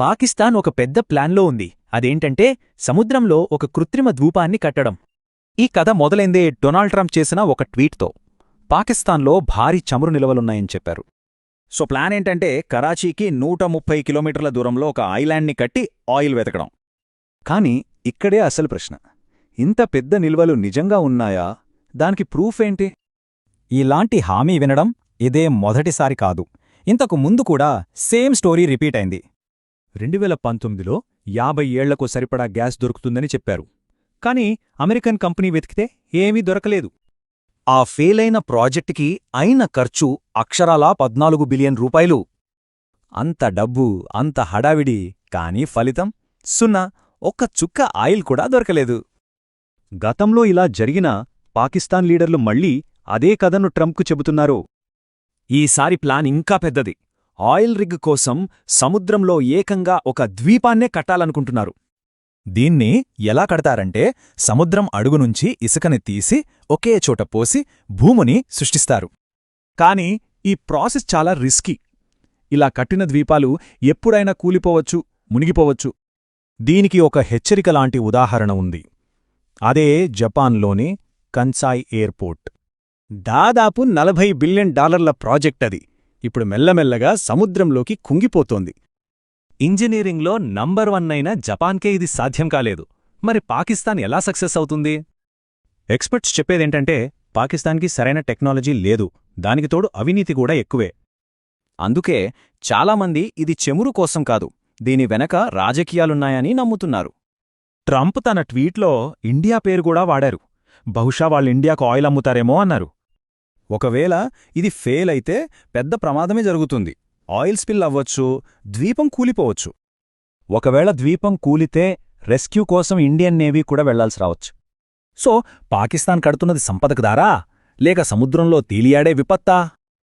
పాకిస్తాన్ ఒక పెద్ద ప్లాన్లో ఉంది. అదేంటంటే సముద్రంలో ఒక కృత్రిమ ద్వీపాన్ని కట్టడం. ఈ కథ మొదలైందే డొనాల్డ్ ట్రంప్ చేసిన ఒక ట్వీట్తో. పాకిస్తాన్లో భారీ చమురు నిల్వలున్నాయని చెప్పారు. సో ప్లాన్ ఏంటంటే కరాచీకి నూట ముప్పై కిలోమీటర్ల దూరంలో ఒక ఐలాండ్ని కట్టి ఆయిల్ వెతకడం. కానీ ఇక్కడే అసలు ప్రశ్న. ఇంత పెద్ద నిల్వలు నిజంగా ఉన్నాయా? దానికి ప్రూఫ్ ఏంటి? ఇలాంటి హామీ వినడం ఇదే మొదటిసారి కాదు. ఇంతకు ముందు కూడా సేమ్ స్టోరీ రిపీట్ అయింది. రెండు వేల పంతొమ్మిదిలో యాభై ఏళ్ళకు సరిపడా గ్యాస్ దొరుకుతుందని చెప్పారు. కానీ అమెరికన్ కంపెనీ వెతికితే ఏమీ దొరకలేదు. ఆ ఫెయిలైన ప్రాజెక్టుకి అయిన ఖర్చు అక్షరాలా పద్నాలుగు బిలియన్ రూపాయలు. అంత డబ్బు అంత హడావిడి కానీ ఫలితం సున్నా ఒక్క చుక్క ఆయిల్ కూడా దొరకలేదు. గతంలో ఇలా జరిగినా పాకిస్తాన్ లీడర్లు మళ్ళీ అదే కథను ట్రంప్కు చెబుతున్నారు. ఈసారి ప్లాన్ ఇంకా పెద్దది. ఆయిల్ రిగ్ కోసం సముద్రంలో ఏకంగా ఒక ద్వీపాన్నే కట్టాలనుకుంటున్నారు. దీన్ని ఎలా కడతారంటే సముద్రం అడుగునుంచి ఇసుకని తీసి ఒకే చోట పోసి భూముని సృష్టిస్తారు. కాని ఈ ప్రాసెస్ చాలా రిస్కీ. ఇలా కట్టిన ద్వీపాలు ఎప్పుడైనా కూలిపోవచ్చు మునిగిపోవచ్చు. దీనికి ఒక హెచ్చరిక లాంటి ఉదాహరణ ఉంది. అదే జపాన్లోని కన్సాయ్ ఎయిర్పోర్ట్. దాదాపు నలభై బిలియన్ డాలర్ల ప్రాజెక్ట్ అది. ఇప్పుడు మెల్లమెల్లగా సముద్రంలోకి కుంగిపోతోంది. ఇంజనీరింగ్లో నంబర్ వన్ అయిన జపాన్కే ఇది సాధ్యం కాలేదు. మరి పాకిస్తాన్ ఎలా సక్సెస్ అవుతుంది? ఎక్స్పర్ట్స్ చెప్పేదేంటంటే పాకిస్తాన్కి సరైన టెక్నాలజీ లేదు. దానికి తోడు అవినీతి కూడా ఎక్కువే. అందుకే చాలామంది ఇది చెమురు కోసం కాదు దీని వెనక రాజకీయాలున్నాయని నమ్ముతున్నారు. ట్రంప్ తన ట్వీట్లో ఇండియా పేరు కూడా వాడారు. బహుశా వాళ్ళు ఇండియాకు ఆయిల్ అమ్ముతారేమో అన్నారు. ఒకవేళ ఇది ఫెయిల్ అయితే పెద్ద ప్రమాదమే జరుగుతుంది. ఆయిల్ స్పిల్ అవ్వచ్చు ద్వీపం కూలిపోవచ్చు. ఒకవేళ ద్వీపం కూలితే రెస్క్యూ కోసం ఇండియన్ నేవీ కూడా వెళ్ళాల్సి రావచ్చు. సో పాకిస్తాన్ కడుతున్నది సంపదకు దారా? లేక సముద్రంలో తేలియాడే విపత్తా?